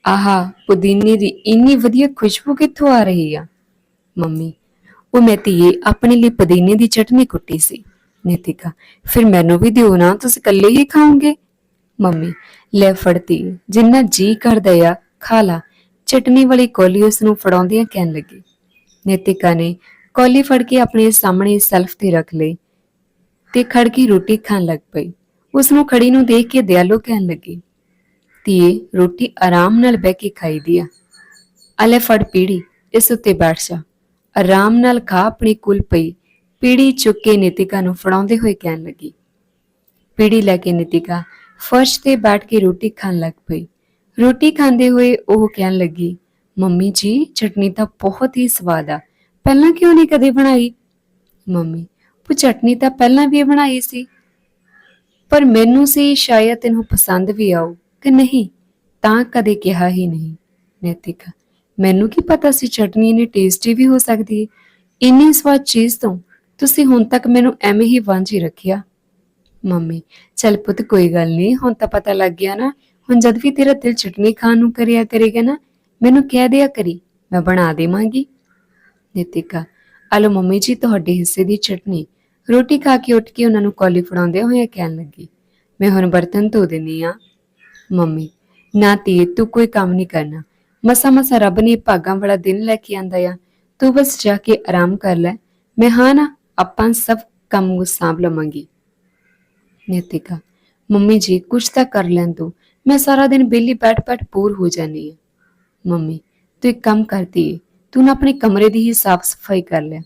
ਆਹਾ, ਪੁਦੀਨੇ ਦੀ ਇੰਨੀ ਵਧੀਆ ਖੁਸ਼ਬੂ ਕਿੱਥੋਂ ਆ ਰਹੀ ਆ? ਮੰਮੀ, ਉਹ ਮੈਂ ਧੀਏ ਆਪਣੇ ਲਈ ਪੁਦੀਨੇ ਦੀ ਚਟਨੀ ਕੁੱਟੀ ਸੀ। ਨਿਤਿਕਾ, ਫਿਰ ਮੈਨੂੰ ਵੀ ਦਿਓ ਨਾ, ਤੁਸੀਂ ਇਕੱਲੇ ਹੀ ਖਾਓਗੇ? ਮੰਮੀ, ਲੈ ਫੜਤੀ ਜਿੰਨਾ ਜੀ ਕਰਦਾ ਆ, ਖਾ ਲਾ। ਚਟਨੀ ਵਾਲੀ ਕੋਲੀ ਉਸ ਨੂੰ ਫੜਾਉਂਦਿਆਂ ਕਹਿਣ ਲੱਗੀ। ਨੇਤਿਕਾ ਨੇ ਕੌਲੀ ਫੜ ਕੇ ਆਪਣੇ ਸਾਹਮਣੇ ਸੈਲਫ ਤੇ ਰੱਖ ਲਈ ਤੇ ਖੜ ਕੇ ਰੋਟੀ ਖਾਣ ਲੱਗ ਪਈ। ਉਸ ਨੂੰ ਖੜੀ ਨੂੰ ਦੇਖ ਕੇ ਦਿਆਲੋ ਕਹਿਣ ਲੱਗੀ, ਧੀਏ, ਰੋਟੀ ਆਰਾਮ ਨਾਲ ਬਹਿ ਕੇ ਖਾਈਦੀ ਆ। ਅਲੇ ਫੜ ਪੀੜੀ, ਇਸ ਉੱਤੇ ਬੈਠ ਜਾ। ਆਰਾਮ ਨਾਲ ਖਾ ਆਪਣੀ ਕੁਲ ਪਈ। ਪੀੜੀ ਚੁੱਕ ਕੇ ਨਿਤਿਕਾ ਨੂੰ ਫੜਾਉਂਦੇ ਹੋਏ ਕਹਿਣ ਲੱਗੀ। ਪੀੜੀ ਲੈ ਕੇ ਨਿਤਿਕਾ ਫਰਸ਼ ਤੇ ਬੈਠ ਕੇ ਰੋਟੀ ਖਾਣ ਲੱਗ ਪਈ। ਰੋਟੀ ਖਾਂਦੇ ਹੋਏ ਉਹ ਕਹਿਣ ਲੱਗੀ ਮੰਮੀ ਜੀ, ਚਟਨੀ ਤਾਂ ਬਹੁਤ ਹੀ ਸਵਾਦ ਆ। ਪਹਿਲਾਂ ਕਿਉਂ ਨਹੀਂ ਕਦੇ ਬਣਾਈ? ਮੰਮੀ, ਉਹ ਚਟਨੀ ਤਾਂ ਪਹਿਲਾਂ ਵੀ ਬਣਾਈ ਸੀ। ਪਰ ਮੈਨੂੰ ਸੀ ਸ਼ਾਇਦ ਤੈਨੂੰ ਪਸੰਦ ਵੀ ਆਉ ਕਿ ਨਹੀਂ, ਤਾਂ ਕਦੇ ਕਿਹਾ ਹੀ ਨਹੀਂ। ਨੈਤਿਕ, ਮੈਨੂੰ ਕੀ ਪਤਾ ਸੀ ਚਟਨੀ ਨੇ ਟੇਸਟੀ ਵੀ ਹੋ ਸਕਦੀ ਹੈ? ਇੰਨੀ ਸਵਾਦ ਚੀਜ਼ ਤੋਂ ਤੁਸੀਂ ਹੁਣ ਤੱਕ ਮੈਨੂੰ ਐਵੇਂ ਹੀ ਵਾਂਝੀ ਰੱਖਿਆ। ਮੰਮੀ, ਚੱਲ ਪੁੱਤ ਕੋਈ ਗੱਲ ਨਹੀਂ, ਹੁਣ ਤਾਂ ਪਤਾ ਲੱਗ ਗਿਆ ਨਾ। ਹੁਣ ਜਦ ਵੀ ਤੇਰਾ ਦਿਲ ਚਟਨੀ ਖਾਣ ਨੂੰ ਕਰਿਆ ਕਰੇਗਾ ਨਾ ਮੈਨੂੰ ਕਹਿ ਦਿਆ ਕਰੀ, ਮੈਂ ਬਣਾ ਦੇਵਾਂਗੀ। ਨਿਤਿਕਾ, ਆਲੋ ਮੰਮੀ ਜੀ, ਤੁਹਾਡੇ ਹਿੱਸੇ ਦੀ ਚਟਨੀ। ਰੋਟੀ ਖਾ ਕੇ ਉੱਠ ਕੇ ਉਹਨਾਂ ਨੂੰ ਕੌਲੀ ਫੜਾਉਂਦੇ ਹੋਏ ਕਹਿਣ ਲੱਗੀ, ਮੈਂ ਹੁਣ ਬਰਤਨ ਧੋ ਦਿੰਨੀ ਆ। ਮੰਮੀ, ਨਾ ਧੀਏ, ਤੂੰ ਕੋਈ ਕੰਮ ਨਹੀਂ ਕਰਨਾ। ਮਸਾ ਮਸਾ ਰੱਬ ਨੇ ਭਾਗਾਂ ਵਾਲਾ ਦਿਨ ਲੈ ਕੇ ਆਂਦਾ ਆ। ਤੂੰ ਬਸ ਜਾ ਕੇ ਆਰਾਮ ਕਰ ਲੈ। ਮੈਂ ਹਾਂ ਨਾ, ਆਪਾਂ ਸਭ ਕੰਮ ਸਾਂਭ ਲਵਾਂਗੀ। ਨਿਤਿਕਾ, ਮੰਮੀ ਜੀ, ਕੁਛ ਤਾਂ ਕਰ ਲੈਣ ਦੋ। ਮੈਂ ਸਾਰਾ ਦਿਨ ਬੇਲੀ ਬੈਠ ਬੈਠ ਪੂਰ ਹੋ ਜਾਨੀ ਆ। ਮੰਮੀ, ਤੂੰ ਇੱਕ ਕੰਮ ਕਰਦੀ ਏ ਤੂੰ ਨਾ ਆਪਣੇ ਕਮਰੇ ਦੀ ਹੀ ਸਾਫ਼ ਸਫ਼ਾਈ ਕਰ ਲਿਆ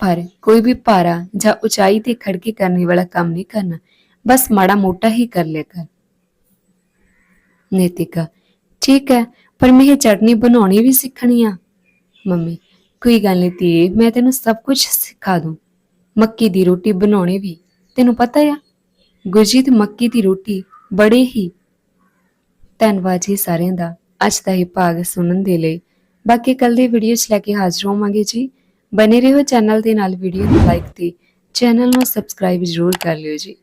ਪਰ ਕੋਈ ਵੀ ਭਾਰਾ ਜਾਂ ਉਚਾਈ ਤੇ ਖੜਕੇ ਕਰਨੇ ਵਾਲਾ ਕੰਮ ਨਹੀਂ ਕਰਨਾ, ਬਸ ਮਾੜਾ ਮੋਟਾ ਹੀ ਕਰ ਲਿਆ ਕਰ। ਨੇਤਿਕਾ, ਠੀਕ ਹੈ, ਪਰ ਮੈਂ ਇਹ ਚਟਨੀ ਬਣਾਉਣੀ ਵੀ ਸਿੱਖਣੀ ਆ। ਮੰਮੀ, ਕੋਈ ਗੱਲ ਨਹੀਂ ਧੀਏ, ਮੈਂ ਤੈਨੂੰ ਸਭ ਕੁਝ ਸਿਖਾ ਦੂੰ। ਮੱਕੀ ਦੀ ਰੋਟੀ ਬਣਾਉਣੀ ਵੀ, ਤੈਨੂੰ ਪਤਾ ਆ? ਗੁਰਜੀਤ ਮੱਕੀ ਦੀ ਰੋਟੀ ਬੜੇ ਹੀ ਧੰਨਵਾਦ ਜੀ ਸਾਰਿਆਂ ਦਾ। ਅੱਜ ਦਾ ਇਹ ਭਾਗ ਸੁਣਨ ਦੇ ਲਈ। ਬਾਕੀ ਕੱਲ ਦੀ ਵੀਡੀਓ 'ਚ ਲੈ ਕੇ ਹਾਜ਼ਰ ਹੋਵਾਂਗੇ ਜੀ। ਬਨੇ ਰਹੋ ਚੈਨਲ ਦੇ ਨਾਲ ਵੀਡੀਓ ਨੂੰ ਲਾਈਕ ਤੇ। ਚੈਨਲ ਨੂੰ ਸਬਸਕ੍ਰਾਈਬ ਜ਼ਰੂਰ ਕਰ ਲਿਓ ਜੀ।